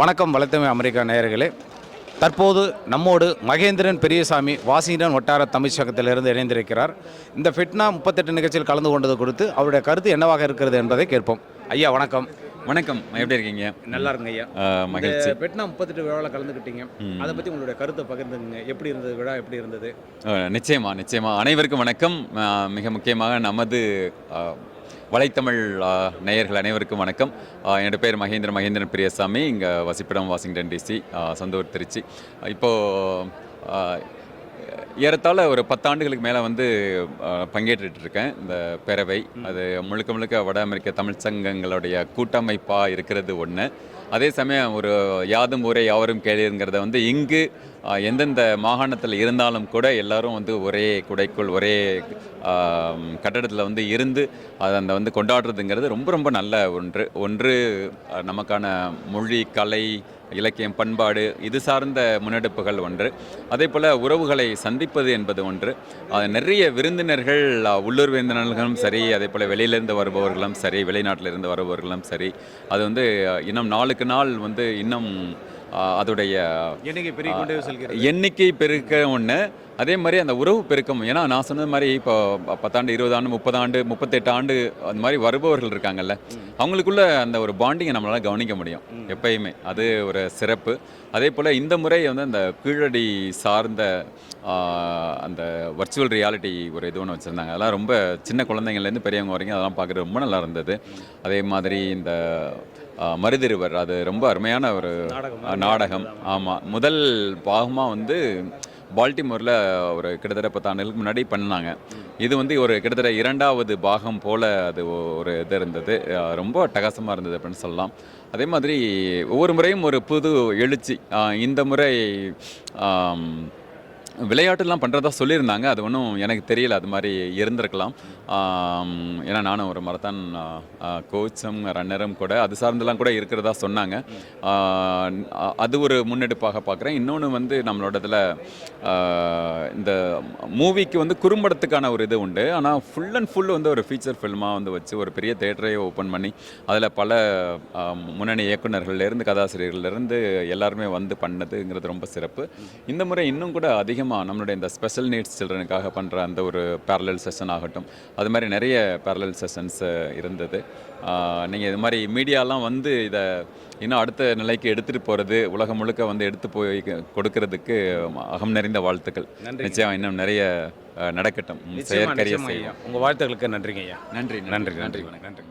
வணக்கம் வளர்த்தமை அமெரிக்கா நேயர்களே. தற்போது நம்மோடு மகேந்திரன் பெரியசாமி வாஷிங்டன் வட்டார தமிழ்ச்சகத்திலிருந்து இணைந்திருக்கிறார். இந்த ஃபிட்னா முப்பத்தெட்டு நிகழ்ச்சியில் கலந்து கொண்டது குறித்து அவருடைய கருத்து என்னவாக இருக்கிறது என்பதை கேட்போம். ஐயா வணக்கம். வணக்கம். எப்படி இருக்கீங்க? நல்லா இருங்க ஐயா. மகிழ்ச்சி. ஃபிட்னா முப்பத்தெட்டு விழாவில் கலந்துக்கிட்டீங்க. அதை பற்றி உங்களுடைய கருத்தை பகிர்ந்துங்க எப்படி இருந்தது? விழா எப்படி இருந்தது? நிச்சயமா நிச்சயமா. அனைவருக்கும் வணக்கம். மிக முக்கியமாக நமது வலைத்தமிழ் நேயர்கள் அனைவருக்கும் வணக்கம். அஹ், என்னோட பேர் மகேந்திர மகேந்திரன் பிரியசாமி. இங்கே வசிப்பிடம் வாஷிங்டன் டிசி சொந்த ஊர் திருச்சி. இப்போது ஏறத்தாழ ஒரு பத்தாண்டுகளுக்கு மேலே வந்து பங்கேற்றுட்டு இருக்கேன் இந்த பேரவை அது முழுக்க முழுக்க வட அமெரிக்க தமிழ் சங்கங்களுடைய கூட்டமைப்பாக இருக்கிறது ஒன்று அதே சமயம் ஒரு யாதும் ஊரே யாவரும் கேளுங்கிறத வந்து இங்கு எந்தெந்த மாகாணத்தில் இருந்தாலும் கூட எல்லாரும் வந்து ஒரே குடைக்குள் ஒரே கட்டடத்தில் வந்து இருந்து அதை அந்த வந்து கொண்டாடுறதுங்கிறது ரொம்ப ரொம்ப நல்ல ஒன்று. ஒன்று நமக்கான மொழி கலை இலக்கியம் பண்பாடு இது சார்ந்த முன்னெடுப்புகள் ஒன்று. அதே போல் உறவுகளை சந்திப்பது என்பது ஒன்று. நிறைய விருந்தினர்கள் உள்ளூர் விருந்தினர்களும் சரி அதே போல் வெளியிலேருந்து வருபவர்களும் சரி வெளிநாட்டிலிருந்து வருபவர்களும் சரி அது வந்து இன்னும் நாளுக்கு நாள் வந்து இன்னும் அதோடைய எண்ணிக்கை பெருக்க ஒன்று அதே மாதிரி அந்த உறவு பெருக்கம். ஏன்னா நான் சொன்னது மாதிரி இப்போ பத்தாண்டு இருபது ஆண்டு முப்பது ஆண்டு முப்பத்தெட்டு ஆண்டு அந்த மாதிரி வருபவர்கள் இருக்காங்கல்ல அவங்களுக்குள்ள அந்த ஒரு பாண்டிங்கை நம்மளால் கவனிக்க முடியும் எப்பயுமே. அது ஒரு சிறப்பு. அதே போல் இந்த முறை வந்து அந்த கீழடி சார்ந்த அந்த வர்ச்சுவல் ரியாலிட்டி ஒரு இது ஒன்று வச்சுருந்தாங்க. அதெல்லாம் ரொம்ப சின்ன குழந்தைங்கள்லேருந்து பெரியவங்க வரைக்கும் அதெல்லாம் பார்க்குறது ரொம்ப நல்லா இருந்தது. அதே மாதிரி இந்த மருதிருவர் அது ரொம்ப அருமையான ஒரு நாடகம். ஆமாம் முதல் பாகமாக வந்து பால்டிமோரில் ஒரு கிட்டத்தட்ட பத்தாண்டுகளுக்கு முன்னாடி பண்ணாங்க. இது வந்து ஒரு கிட்டத்தட்ட இரண்டாவது பாகம் போல் அது ஒரு இது இருந்தது. ரொம்ப டகாசமாக இருந்தது அப்படின்னு சொல்லலாம். அதே மாதிரி ஒவ்வொரு முறையும் ஒரு புது எழுச்சி. இந்த முறை விளையாட்டுலாம் பண்ணுறதா சொல்லியிருந்தாங்க. அது ஒன்றும் எனக்கு தெரியல. அது மாதிரி இருந்திருக்கலாம். ஏன்னா நானும் ஒரு மரத்தான் கோச்சும் ரன்னரும் கூட அது சார்ந்தெல்லாம் கூட இருக்கிறதா சொன்னாங்க. அது ஒரு முன்னெடுப்பாக பார்க்குறேன். இன்னொன்று வந்து நம்மளோட இதில் இந்த மூவிக்கு வந்து குறும்படத்துக்கான ஒரு இது உண்டு. ஆனால் ஃபுல் அண்ட் ஃபுல் வந்து ஒரு ஃபீச்சர் ஃபில்மாக வந்து வச்சு ஒரு பெரிய தேட்டரையே ஓப்பன் பண்ணி அதில் பல முன்னணி இயக்குனர்கள்லேருந்து கதாசிரியர்கள்லேருந்து எல்லாருமே வந்து பண்ணதுங்கிறது ரொம்ப சிறப்பு. இந்த முறை இன்னும் கூட அதிகமாக நம்மளுடைய இந்த ஸ்பெஷல் நீட்ஸ் சில்ட்ரனுக்காக பண்ணுற அந்த ஒரு பேரலல் செஷன் ஆகட்டும். அது மாதிரி நிறைய பேரலல் செஷன்ஸ் இருந்தது. நீங்கள் இது மாதிரி மீடியாலாம் வந்து இதை இன்னும் அடுத்த நிலைக்கு எடுத்துகிட்டு போகிறது உலகம் முழுக்க வந்து எடுத்து போய் கொடுக்கறதுக்கு அகம் நிறைந்த வாழ்த்துக்கள். நன்றி. நிச்சயம் இன்னும் நிறைய நடக்கட்டும். செயற்கரிய செய்யும் உங்கள் வாழ்த்துக்களுக்கு நன்றிங்க ஐயா. நன்றி நன்றி நன்றி நன்றி.